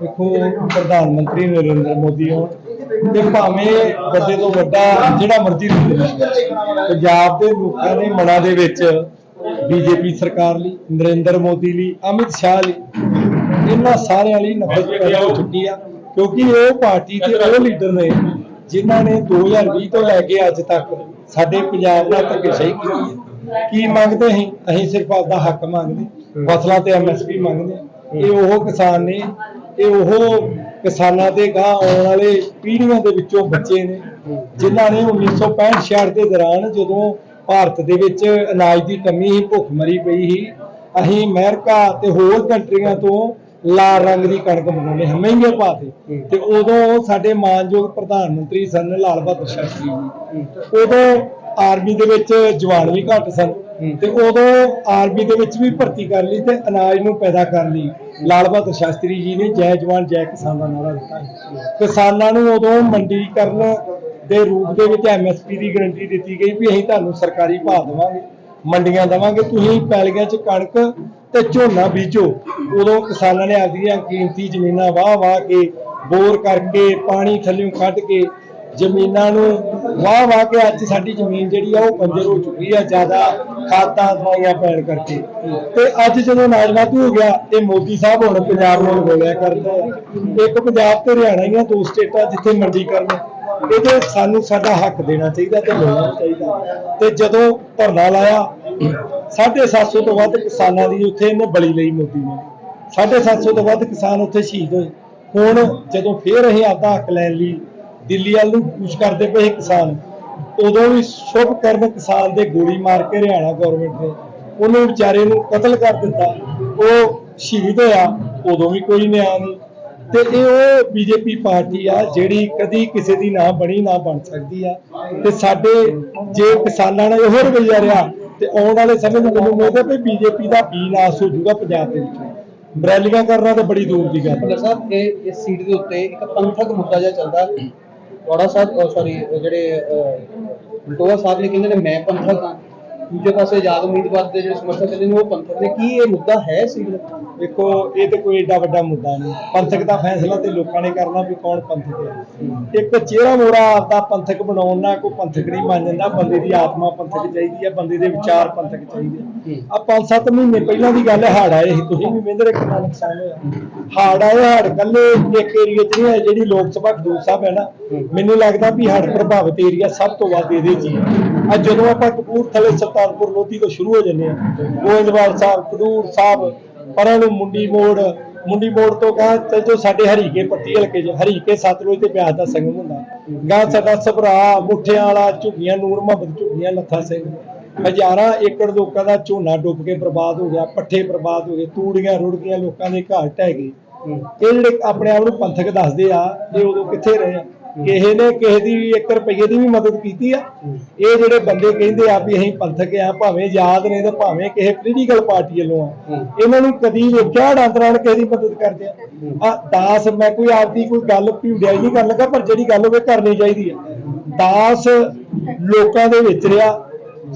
ਦੇਖੋ, ਪ੍ਰਧਾਨ ਮੰਤਰੀ ਨਰਿੰਦਰ ਮੋਦੀ ਹੋਣ ਤੇ ਭਾਵੇਂ ਵੱਡੇ ਤੋਂ ਵੱਡਾ ਜਿਹੜਾ ਮਰਜ਼ੀ ਪੰਜਾਬ ਦੇ ਲੋਕਾਂ ਦੇ ਮਨਾਂ ਦੇ ਵਿੱਚ ਬੀਜੇਪੀ ਸਰਕਾਰ ਲਈ, ਨਰਿੰਦਰ ਮੋਦੀ ਲਈ, ਅਮਿਤ ਸ਼ਾਹ ਲਈ, ਇਹਨਾਂ ਸਾਰਿਆਂ ਲਈ ਨਫ਼ਰਤ ਪੈਦਾ ਚੁੱਕੀ ਆ, ਕਿਉਂਕਿ ਉਹ ਪਾਰਟੀ ਤੇ ਉਹ ਲੀਡਰ ਨੇ ਜਿਨ੍ਹਾਂ ਨੇ 2020 ਤੋਂ ਲੈ ਕੇ ਅੱਜ ਤੱਕ ਸਾਡੇ ਪੰਜਾਬ ਨਾਲ ਧੱਕੇਸ਼ਾਹੀ ਕੀਤੀ ਹੈ। ਕੀ ਮੰਗਦੇ ਅਸੀਂ? ਅਸੀਂ ਸਿਰਫ ਆਪਦਾ ਹੱਕ ਮੰਗਦੇ, ਫਸਲਾਂ ਤੇ ਐਮਐਸਪੀ ਮੰਗਦੇ ਇਹ ਉਹ ਕਿਸਾਨ ਨੇ ਇਹ ਉਹ ਕਿਸਾਨਾਂ ਤੇ ਗਾਂ ਆਉਣ ਵਾਲੇ ਪੀੜ੍ਹੀਆਂ ਦੇ ਵਿੱਚੋਂ ਬੱਚੇ ਨੇ, ਜਿਨ੍ਹਾਂ ਨੇ 1965 ਦੇ ਦੌਰਾਨ ਜਦੋਂ ਭਾਰਤ ਦੇ ਵਿੱਚ ਅਨਾਜ ਦੀ ਕਮੀ ਸੀ ਭੁੱਖਮਰੀ ਪਈ ਸੀ, ਅਸੀਂ ਅਮਰੀਕਾ ਤੇ ਹੋਰ ਕੰਟਰੀਆਂ ਤੋਂ ਲਾਲ ਰੰਗ ਦੀ ਕਣਕ ਮੰਗਾਉਂਦੇ ਹਾਂ, ਮਹਿੰਗੇ ਭਾਅ ਤੇ। ਤੇ ਉਦੋਂ ਸਾਡੇ ਮਾਨਯੋਗ ਪ੍ਰਧਾਨ ਮੰਤਰੀ ਸਨ ਲਾਲ ਬਹਾਦਰ ਸ਼ਾਸਤਰੀ ਜੀ। ਉਦੋਂ ਆਰਮੀ ਦੇ ਵਿੱਚ ਜਵਾਨ ਵੀ ਘੱਟ ਸਨ, ਤੇ ਉਦੋਂ ਆਰਮੀ ਦੇ ਵਿੱਚ ਵੀ ਭਰਤੀ ਕਰ ਲਈ ਤੇ ਅਨਾਜ ਨੂੰ ਪੈਦਾ ਕਰ ਲਈ। ਲਾਲ ਬਹਾਦਰ ਸ਼ਾਸਤਰੀ ਜੀ ਨੇ ਜੈ ਜਵਾਨ, ਜੈ ਕਿਸਾਨ ਦਾ ਨਾਰਾ ਦਿੱਤਾ ਕਿਸਾਨਾਂ ਨੂੰ ਉਦੋਂ ਮੰਡੀਕਰਨ ਦੇ ਰੂਪ ਦੇ ਵਿੱਚ ਐਮਐਸਪੀ ਦੀ ਗਾਰੰਟੀ ਦਿੱਤੀ ਗਈ ਵੀ ਅਸੀਂ ਤੁਹਾਨੂੰ ਸਰਕਾਰੀ ਭਾਅ ਦੇਵਾਂਗੇ, ਮੰਡੀਆਂ ਦੇਵਾਂਗੇ, ਤੁਸੀਂ ਪੈਲੀਆਂ 'ਚ ਕਣਕ ਤੇ ਝੋਨਾ ਬੀਜੋ। ਉਦੋਂ ਕਿਸਾਨਾਂ ਨੇ ਆਪਦੀਆਂ ਕੀਮਤੀ ਜ਼ਮੀਨਾਂ ਵਾਹ ਵਾਹ ਕੇ ਬੋਰ ਕਰਕੇ, ਪਾਣੀ ਥੱਲਿਓਂ ਕੱਢ ਕੇ ਜ਼ਮੀਨਾਂ ਨੂੰ ਵਾਹ ਵਾਹ ਕੇ ਅੱਜ ਸਾਡੀ ਜ਼ਮੀਨ ਜਿਹੜੀ ਆ ਉਹ ਬੰਜਰ ਹੋ ਚੁੱਕੀ ਆ, ਜ਼ਿਆਦਾ ਖਾਦਾਂ ਦਵਾਈਆਂ ਪੈਣ ਕਰਕੇ। ਤੇ ਅੱਜ ਜਦੋਂ ਅਨਾਜ ਵਾਧੂ ਹੋ ਗਿਆ ਇਹ ਮੋਦੀ ਸਾਹਿਬ ਹੁਣ ਪੰਜਾਬ ਨੂੰ ਬੋਲਿਆ ਕਰਦੇ ਆ। ਇੱਕ ਪੰਜਾਬ ਤੇ ਹਰਿਆਣਾ ਹੀ ਆ, ਦੋ ਸਟੇਟਾਂ ਜਿੱਥੇ ਮਰਜ਼ੀ ਕਰਨ। ਇਹਦੇ ਸਾਨੂੰ ਸਾਡਾ ਹੱਕ ਦੇਣਾ ਚਾਹੀਦਾ ਤੇ ਮਿਲਣਾ ਚਾਹੀਦਾ। ਤੇ ਜਦੋਂ ਧਰਨਾ ਲਾਇਆ 750 ਤੋਂ ਵੱਧ ਕਿਸਾਨਾਂ ਦੀ ਉੱਥੇ ਇਹਨੇ ਬਲੀ ਲਈ ਮੋਦੀ ਨੇ। 750 ਤੋਂ ਵੱਧ ਕਿਸਾਨ ਉੱਥੇ ਸ਼ਹੀਦ ਹੋਏ। ਹੁਣ ਜਦੋਂ ਫੇਰ ਇਹ ਆਪਦਾ ਹੱਕ ਲੈਣ ਲਈ ਦਿੱਲੀ ਵੱਲ ਨੂੰ ਕੂਚ ਕਰਦੇ ਪਏ ਕਿਸਾਨ। ਉਦੋਂ ਵੀ ਸ਼ੁਭ ਕਰਨ ਕਿਸਾਨ ਦੇ ਗੋਲੀ ਮਾਰ ਕੇ ਹਰਿਆਣਾ ਗਵਰਨਮੈਂਟ ਨੇ ਉਹਨੂੰ ਵਿਚਾਰੇ ਨੂੰ ਕਤਲ ਕਰ ਦਿੱਤਾ। ਉਹ ਸ਼ਹੀਦ ਹੋਇਆ, ਉਦੋਂ ਵੀ ਕੋਈ ਨਿਆਂ ਨਹੀਂ। ਤੇ ਇਹ ਉਹ ਬੀਜੇਪੀ ਪਾਰਟੀ ਆ ਜਿਹੜੀ ਕਦੀ ਕਿਸੇ ਦੀ ਨਾ ਬਣੀ, ਨਾ ਬਣ ਸਕਦੀ ਆ। ਤੇ ਸਾਡੇ ਜੇ ਕਿਸਾਨਾਂ ਨਾਲ ਇਹੋ ਰਵੱਈਆ ਰਿਹਾ, ਤੇ ਆਉਣ ਵਾਲੇ ਸਮੇਂ ਨੂੰ ਮੈਨੂੰ ਉਮੀਦ ਵੀ ਬੀਜੇਪੀ ਦਾ ਵੀ ਨਾਸ ਹੋ ਜਾਊਗਾ ਪੰਜਾਬ ਦੇ ਵਿੱਚ। ਰੈਲੀਆਂ ਕਰਨਾ ਤਾਂ ਬੜੀ ਦੂਰ ਦੀ ਗੱਲ ਹੈ ਭੁੱਲਰ ਇਹ ਇਸ ਸੀਟ ਦੇ ਉੱਤੇ ਇੱਕ ਪੰਥਕ ਮੁੱਦਾ ਜਿਹਾ ਚੱਲਦਾ। ਵੜਾ ਸਾਹਿਬ ਸੌਰੀ ਜਿਹੜੇ ਅਹ, ਬਲਟੋਆ ਸਾਹਿਬ ਨੇ ਕਹਿੰਦੇ ਨੇ ਮੈਂ ਪੰਥਕ ਹਾਂ ਦੂਜੇ ਪਾਸੇ ਆਜ਼ਾਦ ਉਮੀਦਵਾਰ ਦੇ ਜਿਹੜੇ ਸਮਰਥਕ ਕਹਿੰਦੇ ਨੇ ਉਹ ਪੰਥਕ ਨੇ ਕੀ ਇਹ ਮੁੱਦਾ ਹੈ ਦਾ ਦੇਖੋ ਇਹ ਤੇ ਕੋਈ ਏਡਾ ਵੱਡਾ ਮੁੱਦਾ ਨਹੀਂ। ਪੰਥਕ ਦਾ ਫੈਸਲਾ ਤੇ ਲੋਕਾਂ ਨੇ ਕਰਨਾ ਵੀ ਕੌਣ ਪੰਥਕ ਹੈ। ਇੱਕ ਚਿਹਰਾ ਮੋਰਾ ਆਪਦਾ ਪੰਥਕ ਬਣਾਉਣ ਨਾਲ ਕੋਈ ਪੰਥਕ ਨਹੀਂ ਬਣ ਜਾਂਦਾ। ਬੰਦੇ ਦੀ ਆਤਮਾ ਪੰਥਕ ਚਾਹੀਦੀ ਹੈ ਬੰਦੇ ਦੇ ਵਿਚਾਰ ਪੰਥਕ ਚਾਹੀਦੇ ਆ। ਪੰਜ ਸੱਤ ਮਹੀਨੇ ਪਹਿਲਾਂ ਦੀ ਗੱਲ ਹੈ ਹੜ ਆਏ ਸੀ। ਤੁਸੀਂ ਵੀ ਵੇਂਦੇ ਕਿੰਨਾ ਨੁਕਸਾਨ ਹੋਇਆ। ਹੜ ਆਏ ਹੜ ਕੱਲੇ ਇੱਕ ਏਰੀਆ 'ਚ ਨਹੀਂ ਹੈ ਜਿਹੜੀ ਲੋਕ ਸਭਾ ਖਡੂਰ ਸਾਹਿਬ ਹੈ ਨਾ ਮੈਨੂੰ ਲੱਗਦਾ ਵੀ ਹੜ ਪ੍ਰਭਾਵਿਤ ਏਰੀਆ ਸਭ ਤੋਂ ਵੱਧ ਇਹਦੇ 'ਚ ਹੀ ਜਦੋਂ ਆਪਾਂ ਕਪੂਰਥਲੇ ਸੁਲਤਾਨਪੁਰ ਲੋਧੀ ਤੋਂ ਸ਼ੁਰੂ ਹੋ ਜੰਨੇ ਆ। ਗੋਇੰਦਵਾਲ ਸਾਹਿਬ, ਖਡੂਰ ਸਾਹਿਬ, ਪਰਾਂ ਨੂੰ ਮੁੰਡੀ ਮੋੜ ਮੁੰਡੀ ਮੋੜ ਤੋਂ ਗਾਂ ਤੇ ਜੋ ਸਾਡੇ ਹਰੀਕੇ ਪੱਟੀ ਹਲਕੇ 'ਚ, ਹਰੀਕੇ ਸਤਲੁਜ ਤੇ ਬਿਆਸ ਦਾ ਸੰਗਮ ਹੁੰਦਾ। ਗਾਂ ਸਾਡਾ ਸਭਰਾ ਮੁੱਠਿਆਂ ਵਾਲਾ ਝੁੱਗੀਆਂ, ਨੂਰ ਮੁਹੱਬਤ ਝੁੱਗੀਆਂ ਲੱਥਾ ਸਿੰਘ। ਹਜ਼ਾਰਾਂ ਏਕੜ ਲੋਕਾਂ ਦਾ ਝੋਨਾ ਡੁੱਬ ਕੇ ਬਰਬਾਦ ਹੋ ਗਿਆ, ਪੱਠੇ ਬਰਬਾਦ ਹੋ ਗਏ, ਤੂੜੀਆਂ ਰੁੜ ਗਈਆਂ ਲੋਕਾਂ ਦੇ ਘਰ ਢਹਿ ਗਏ। ਇਹ ਜਿਹੜੇ ਆਪਣੇ ਆਪ ਨੂੰ ਪੰਥਕ ਦੱਸਦੇ ਆ, ਇਹ ਉਦੋਂ ਕਿੱਥੇ ਰਹੇ ਆ? ਕਿਸੇ ਨੇ ਕਿਸੇ ਦੀ 1 ਰੁਪਏ ਦੀ ਵੀ ਮਦਦ ਕੀਤੀ ਆ। ਇਹ ਜਿਹੜੇ ਬੰਦੇ ਕਹਿੰਦੇ ਆ ਵੀ ਅਸੀਂ ਪੰਥਕ ਆ ਭਾਵੇਂ ਯਾਦ ਨੇ ਤੇ ਭਾਵੇਂ ਕਿਸੇ ਪੋਲੀਟੀਕਲ ਪਾਰਟੀ ਵੱਲੋਂ ਆ ਇਹਨਾਂ ਨੂੰ ਕਦੀ ਵੇਖਿਆ ਡਾਂਦਰਾਂ ਕਿਸੇ ਦੀ ਮਦਦ ਕਰਦੇ ਆ। ਆ ਦਾਸ ਮੈਂ ਕੋਈ ਆਪਦੀ ਕੋਈ ਗੱਲ ਭਿਉੜਿਆ ਨਹੀਂ ਕਰਨ ਲੱਗਾ ਪਰ ਜਿਹੜੀ ਗੱਲ ਹੋਵੇ ਕਰਨੀ ਚਾਹੀਦੀ ਆ। ਦਾਸ ਲੋਕਾਂ ਦੇ ਵਿੱਚ ਰਿਹਾ।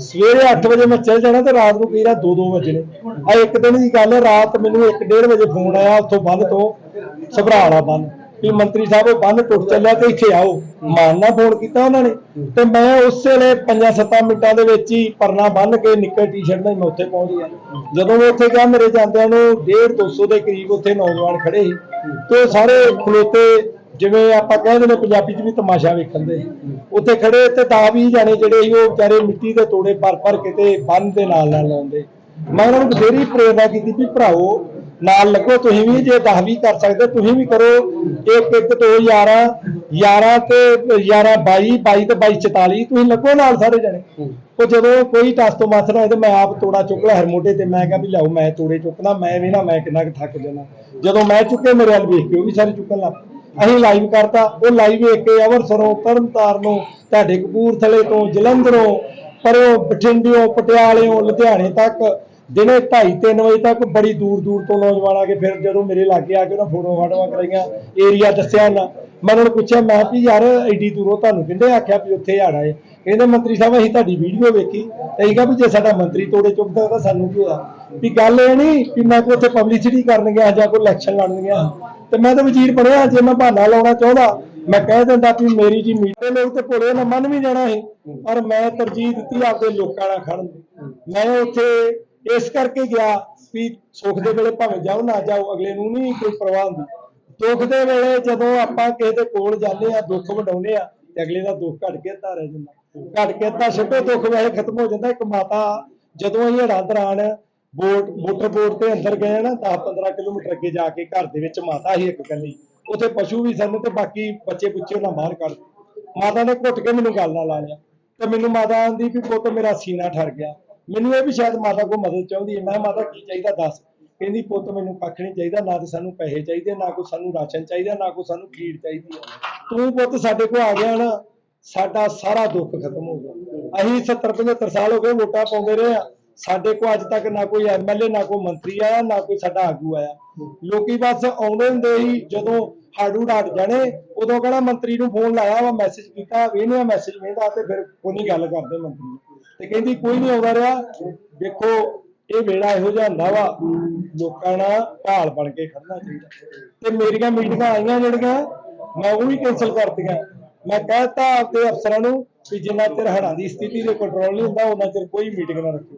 ਸਵੇਰੇ 8 ਵਜੇ ਮੈਂ ਚੱਲ ਜਾਣਾ ਤੇ ਰਾਤ ਨੂੰ ਕਈ ਰਾਤ 2-2 ਵਜੇ ਨੇ ਆ ਇੱਕ ਦਿਨ ਦੀ ਗੱਲ ਰਾਤ ਮੈਨੂੰ 1:30 ਵਜੇ ਫੋਨ ਆਇਆ ਉੱਥੋਂ ਬੰਦ ਤੋਂ ਸਭਰਾ ਵਾਲਾ ਬੰਦ। ਵੀ ਮੰਤਰੀ ਸਾਹਿਬ ਉਹ ਬੰਦ ਟੁੱਟ ਚੱਲਿਆ ਤੇ ਇੱਥੇ ਆਓ। ਮਾਨ ਨਾਲ ਫੋਨ ਕੀਤਾ ਉਹਨਾਂ ਨੇ। ਤੇ ਮੈਂ ਉਸ ਵੇਲੇ 5-7 ਮਿੰਟਾਂ ਦੇ ਵਿੱਚ ਹੀ ਪਰਨਾ ਬੰਨ ਕੇ ਨਿੱਕਰ ਟੀ-ਸ਼ਰਟ ਨਾਲ ਮੈਂ ਉੱਥੇ ਪਹੁੰਚ ਗਿਆ। ਜਦੋਂ ਮੈਂ ਉੱਥੇ ਗਿਆ, ਮੇਰੇ ਜਾਂਦਿਆਂ ਨੂੰ 1.5 200 ਦੇ ਕਰੀਬ ਉੱਥੇ ਨੌਜਵਾਨ ਖੜੇ ਸੀ। ਤੇ ਉਹ ਸਾਰੇ ਖਲੋਤੇ, ਜਿਵੇਂ ਆਪਾਂ ਕਹਿੰਦੇ ਨੇ, ਪੰਜਾਬੀ 'ਚ ਵੀ ਤਮਾਸ਼ਾ ਵੇਖਣ ਦੇ। ਉੱਥੇ ਖੜੇ ਤੇ ਤਾਂ ਵੀ ਜਾਣੇ ਜਿਹੜੇ ਸੀ, ਉਹ ਵਿਚਾਰੇ ਮਿੱਟੀ ਦੇ ਤੋੜੇ ਭਰ ਭਰ ਕਿਤੇ ਬੰਨ ਦੇ ਨਾਲ ਨਾਲ ਲਾਉਂਦੇ। ਮੈਂ ਉਹਨਾਂ ਨੂੰ ਬਥੇਰੀ ਪ੍ਰੇਰਨਾ ਕੀਤੀ ਵੀ ਭਰਾਓ ਨਾਲ ਲੱਗੋ ਤੁਸੀਂ ਵੀ ਜੇ 10 ਵੀ ਕਰ ਸਕਦੇ ਤੁਸੀਂ ਵੀ ਕਰੋ। ਇੱਕ ਇੱਕ ਤੋਂ 11 11 ਤੇ 11 22 22 ਤੇ 22 44 ਤੁਸੀਂ ਲੱਗੋ ਨਾਲ ਸਾਰੇ ਜਣੇ। ਉਹ ਜਦੋਂ ਕੋਈ ਟਸ ਤੋਂ ਮਾਸਰ ਹੋਏ ਤੇ ਮੈਂ ਆਪ ਤੋੜਾ ਚੁੱਕ ਲਿਆ ਹਰ ਮੋਢੇ ਤੇ ਮੈਂ ਕਿਹਾ ਵੀ ਲਿਆਓ ਮੈਂ ਤੋੜੇ ਚੁੱਕਣਾ ਮੈਂ ਵੀ ਨਾ ਮੈਂ ਕਿੰਨਾ ਕੁ ਥੱਕ ਜਾਣਾ ਜਦੋਂ ਮੈਂ ਚੁੱਕੇ ਮੇਰੇ ਵੱਲ ਵੇਖ ਕੇ ਉਹ ਵੀ ਸਾਰੇ ਚੁੱਕਣ ਲੱਗ। ਅਸੀਂ ਲਾਈਵ ਕਰਤਾ ਉਹ ਲਾਈਵ ਵੇਖ ਕੇ ਅਵਰਸਰੋਂ ਤਰਨਤਾਰਨੋਂ ਤੁਹਾਡੇ ਕਪੂਰਥਲੇ ਤੋਂ ਜਲੰਧਰੋਂ ਪਰੋਂ ਬਠਿੰਡਿਓਂ ਪਟਿਆਲਿਓਂ ਲੁਧਿਆਣੇ ਤੱਕ ਦਿਨੇ 2:30 3 ਵਜੇ ਤੱਕ ਬੜੀ ਦੂਰ ਦੂਰ ਤੋਂ ਨੌਜਵਾਨ ਆ ਕੇ ਫਿਰ ਜਦੋਂ ਮੇਰੇ ਲਾਗੇ ਆ ਕੇ ਉਹਨਾਂ ਫੋਟੋ ਫਾਟੋਆਂ ਕਰਾਈਆਂ ਏਰੀਆ ਦੱਸਿਆ ਨਾ। ਮੈਂ ਉਹਨਾਂ ਨੂੰ ਪੁੱਛਿਆ, ਮੈਂ ਵੀ ਯਾਰ ਐਡੀ ਦੂਰੋਂ ਤੁਹਾਨੂੰ ਕਿੰਨੇ ਆਖਿਆ ਵੀ ਉੱਥੇ ਹੜ ਆਏ? ਕਹਿੰਦੇ ਮੰਤਰੀ ਸਾਹਿਬ, ਅਸੀਂ ਤੁਹਾਡੀ ਵੀਡੀਓ ਵੇਖੀ। ਤੇ ਅਸੀਂ ਕਿਹਾ ਵੀ ਜੇ ਸਾਡਾ ਮੰਤਰੀ ਤੋੜੇ ਚੁੱਕਦਾ ਤਾਂ ਸਾਨੂੰ ਕੀ ਹੋਇਆ? ਵੀ ਗੱਲ ਇਹ ਨਹੀਂ ਵੀ ਮੈਂ ਕੋਈ ਉੱਥੇ ਪਬਲਿਸਿਟੀ ਕਰਨ ਗਿਆ ਜਾਂ ਕੋਈ ਇਲੈਕਸ਼ਨ ਲੜਨ ਗਿਆ। ਤੇ ਮੈਂ ਤਾਂ ਵਜ਼ੀਰ ਬਣਿਆ, ਜੇ ਮੈਂ ਬਹਾਨਾ ਲਾਉਣਾ ਚਾਹੁੰਦਾ, ਮੈਂ ਕਹਿ ਦਿੰਦਾ ਵੀ ਮੇਰੀ ਜੀ ਮੀਟੇ ਲੋਕ ਤੇ ਭੋਲੇ ਨਾ ਮੰਨ ਵੀ ਜਾਣਾ ਸੀ। ਪਰ ਮੈਂ ਤਰਜੀਹ ਦਿੱਤੀ ਆਪਦੇ ਲੋਕਾਂ ਨਾਲ ਖੜਨ ਮੈਂ ਉੱਥੇ ਇਸ ਕਰਕੇ ਗਿਆ ਵੀ ਸੁੱਖ ਦੇ ਵੇਲੇ ਭਾਵੇਂ ਜਾਓ, ਨਾ ਜਾਓ, ਅਗਲੇ ਨੂੰ ਨਹੀਂ ਕੋਈ ਪਰਵਾਹ ਹੁੰਦੀ। ਦੁੱਖ ਦੇ ਵੇਲੇ ਜਦੋਂ ਆਪਾਂ ਕਿਸੇ ਦੇ ਕੋਲ ਜਾਂਦੇ ਆ ਦੁੱਖ ਵਡਾਉਂਦੇ ਆ ਤੇ ਅਗਲੇ ਦਾ ਦੁੱਖ ਘਟ ਕੇ ਅੱਧਾ ਰਹਿ ਜਾਂਦਾ। ਘਟ ਕੇ ਤਾਂ ਛੱਡੋ, ਦੁੱਖ ਵੈਸੇ ਖਤਮ ਹੋ ਜਾਂਦਾ। ਇੱਕ ਮਾਤਾ ਜਦੋਂ ਅਸੀਂ ਹੜ੍ਹਾਂ ਦੌਰਾਨ ਬੋਟ, ਮੋਟਰ ਬੋਟ ਤੇ ਅੰਦਰ ਗਏ ਨਾ 10 15 ਕਿਲੋਮੀਟਰ ਅੱਗੇ ਜਾ ਕੇ ਘਰ ਦੇ ਵਿੱਚ ਮਾਤਾ ਹੀ ਇੱਕ ਕੱਲੀ ਉੱਥੇ ਪਸ਼ੂ ਵੀ ਸਨ ਤੇ ਬਾਕੀ ਬੱਚੇ ਬੁੱਚੇ ਉਹਨਾਂ ਬਾਹਰ ਕੱਢ ਮਾਤਾ ਨੇ ਘੁੱਟ ਕੇ ਮੈਨੂੰ ਗੱਲ ਨਾਲ ਲਾ ਲਿਆ ਤੇ ਮੈਨੂੰ ਮਾਤਾ ਆਂਦੀ ਵੀ ਪੁੱਤ ਮੇਰਾ ਸੀਨਾ ਠਰ ਗਿਆ। ਮੈਨੂੰ ਇਹ ਵੀ ਸ਼ਾਇਦ ਮਾਤਾ ਕੋਲ ਮਦਦ ਚਾਹੁੰਦੀ ਹੈ। ਮੈਂ ਮਾਤਾ, ਕੀ ਚਾਹੀਦਾ? ਦੱਸ। ਕਹਿੰਦੀ, ਪੁੱਤ, ਮੈਨੂੰ ਕੱਖ ਨਹੀਂ ਚਾਹੀਦਾ। ਨਾ ਤੇ ਸਾਨੂੰ ਪੈਸੇ ਚਾਹੀਦੇ, ਨਾ ਕੋਈ ਸਾਨੂੰ ਰਾਸ਼ਨ ਚਾਹੀਦਾ, ਨਾ ਕੋਈ ਸਾਨੂੰ ਖੀਰ ਚਾਹੀਦੀ ਹੈ। ਤੂੰ ਪੁੱਤ ਸਾਡੇ ਕੋਲ ਆ ਗਿਆ ਨਾ, ਸਾਡਾ ਸਾਰਾ ਦੁੱਖ ਖਤਮ ਹੋ ਗਿਆ। ਅਸੀਂ 70 75 ਸਾਲ ਹੋ ਗਏ ਵੋਟਾਂ ਪਾਉਂਦੇ ਰਹੇ ਆ ਸਾਡੇ ਕੋਲ ਅੱਜ ਤੱਕ ਨਾ ਕੋਈ ਐਮਐਲਏ ਨਾ ਕੋਈ ਮੰਤਰੀ ਆਇਆ, ਨਾ ਕੋਈ ਸਾਡਾ ਆਗੂ ਆਇਆ। ਲੋਕੀ ਬਸ ਆਉਂਦੇ ਹੁੰਦੇ ਹੀ ਜਦੋਂ ਹਾੜੂ ਡਾਟ ਜਾਣੇ, ਉਦੋਂ ਕਹਿੰਦਾ ਮੰਤਰੀ ਨੂੰ ਫੋਨ ਲਾਇਆ ਵਾ ਮੈਸੇਜ ਕੀਤਾ ਇਹਨੇ ਮੈਸੇਜ ਵੇਂਦਾ ਤੇ ਫਿਰ ਉਹਨੀ ਗੱਲ ਕਰਦੇ ਮੰਤਰੀ ਤੇ ਕਹਿੰਦੀ ਕੋਈ ਨਹੀਂ ਆਉਂਦਾ ਰਿਹਾ। ਦੇਖੋ ਇਹ ਵੇਲਾ ਇਹੋ ਜਿਹਾ ਹੁੰਦਾ ਵਾ ਲੋਕਾਂ ਨਾਲ ਢਾਲ ਬਣ ਕੇ ਖੜਨਾ ਚਾਹੀਦਾ। ਤੇ ਮੇਰੀਆਂ ਮੀਟਿੰਗਾਂ ਆਈਆਂ ਜਿਹੜੀਆਂ, ਮੈਂ ਉਹ ਵੀ ਕੈਨਸਲ ਕਰਤੀਆਂ। ਮੈਂ ਕਹਿਤਾ ਆਪਦੇ ਅਫਸਰਾਂ ਨੂੰ ਵੀ ਜਿੰਨਾ ਚਿਰ ਹੜ੍ਹਾਂ ਦੀ ਸਥਿਤੀ ਦੇ ਕੰਟਰੋਲ ਨਹੀਂ ਹੁੰਦਾ ਉਹਨਾਂ ਚਿਰ ਕੋਈ ਮੀਟਿੰਗ ਨਾ ਰੱਖੋ।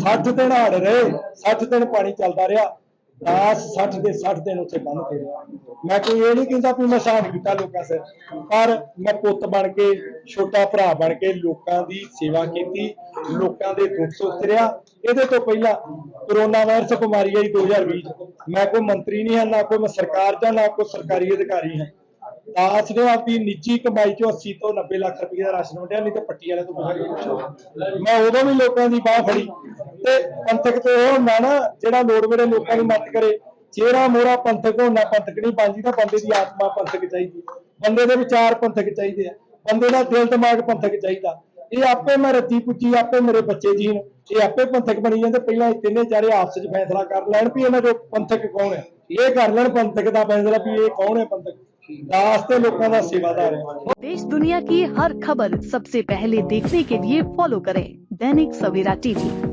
60 ਦਿਨ ਹੜ ਰਹੇ 60 ਦਿਨ ਪਾਣੀ ਚੱਲਦਾ ਰਿਹਾ। 10 60 ਦੇ 60 ਦਿਨ ਉੱਥੇ ਬੰਦ ਕੇ ਰਿਹਾ ਮੈਂ ਕੋਈ ਇਹ ਨਹੀਂ ਕਹਿੰਦਾ ਵੀ ਮੈਂ ਸ਼ਾਨ ਕੀਤਾ ਲੋਕਾਂ ਸਿਰ, ਪਰ ਮੈਂ ਪੁੱਤ ਬਣ ਕੇ, ਛੋਟਾ ਭਰਾ ਬਣ ਕੇ ਲੋਕਾਂ ਦੀ ਸੇਵਾ ਕੀਤੀ, ਲੋਕਾਂ ਦੇ ਦੁੱਖ ਸੁੱਖ ਰਿਹਾ ਇਹਦੇ ਤੋਂ ਪਹਿਲਾਂ ਕਰੋਨਾ ਵਾਇਰਸ ਬਿਮਾਰੀ ਆਈ 2020 ਚ। ਮੈਂ ਕੋਈ ਮੰਤਰੀ ਨਹੀਂ ਹਾਂ, ਨਾ ਕੋਈ ਮੈਂ ਸਰਕਾਰ ਦਾ, ਨਾ ਕੋਈ ਸਰਕਾਰੀ ਅਧਿਕਾਰੀ ਹਾਂ। ਦਾਸ ਨੇ ਆਪਣੀ ਨਿੱਜੀ ਕਮਾਈ ਚੋਂ 80 ਤੋਂ 90 ਲੱਖ ਰੁਪਏ ਦਾ ਰਾਸ਼ਨ ਵੰਡਿਆ, ਨਹੀਂ ਤੇ ਪੱਟੀ ਵਾਲੇ ਤੋਂ ਪੁੱਛ। ਮੈਂ ਉਦੋਂ ਵੀ ਲੋਕਾਂ ਦੀ ਬਾਹ ਫੜੀ। ਤੇ ਪੰਥਕ ਤੇ ਉਹ ਹੁੰਦਾ ਨਾ ਜਿਹੜਾ ਲੋੜ ਵੇਲੇ ਲੋਕਾਂ ਦੀ ਮਦਦ ਕਰੇ ਚਿਹਰਾ ਮੋਰਾ ਪੰਥਕ ਹੋਣਾ ਪੰਥਕ ਨਹੀਂ ਬਾਜੀ ਤਾਂ ਬੰਦੇ ਦੀ ਆਤਮਾ ਪੰਥਕ ਚਾਹੀਦੀ ਬੰਦੇ ਦੇ ਵਿਚਾਰ ਪੰਥਕ ਚਾਹੀਦੇ ਆ ਬੰਦੇ ਦਾ ਦਿਲ ਦਿਮਾਗ ਪੰਥਕ ਚਾਹੀਦਾ ਇਹ ਆਪੇ ਮੈਂ ਰੱਤੀ ਪੁੱਜੀ ਆਪੇ ਮੇਰੇ ਬੱਚੇ ਜੀਣ ਇਹ ਆਪੇ ਪੰਥਕ ਬਣੀ ਜਾਂਦੇ ਪਹਿਲਾਂ ਇਹ ਤਿੰਨੇ ਚਾਰੇ ਆਪਸ ਵਿੱਚ ਫੈਸਲਾ ਕਰ ਲੈਣ ਵੀ ਇਹਨਾਂ ਚੋਂ ਪੰਥਕ ਕੌਣ ਹੈ ਇਹ ਕਰ ਲੈਣ ਪੰਥਕ ਦਾ ਫੈਸਲਾ ਵੀ ਇਹ ਕੌਣ ਹੈ ਪੰਥਕ ਦਾਸ ਤੇ ਲੋਕਾਂ ਦਾ ਸੇਵਾਦਾਰ ਹੈ देश दुनिया की हर खबर सबसे पहले देखने के लिए फॉलो करें दैनिक सवेरा टीवी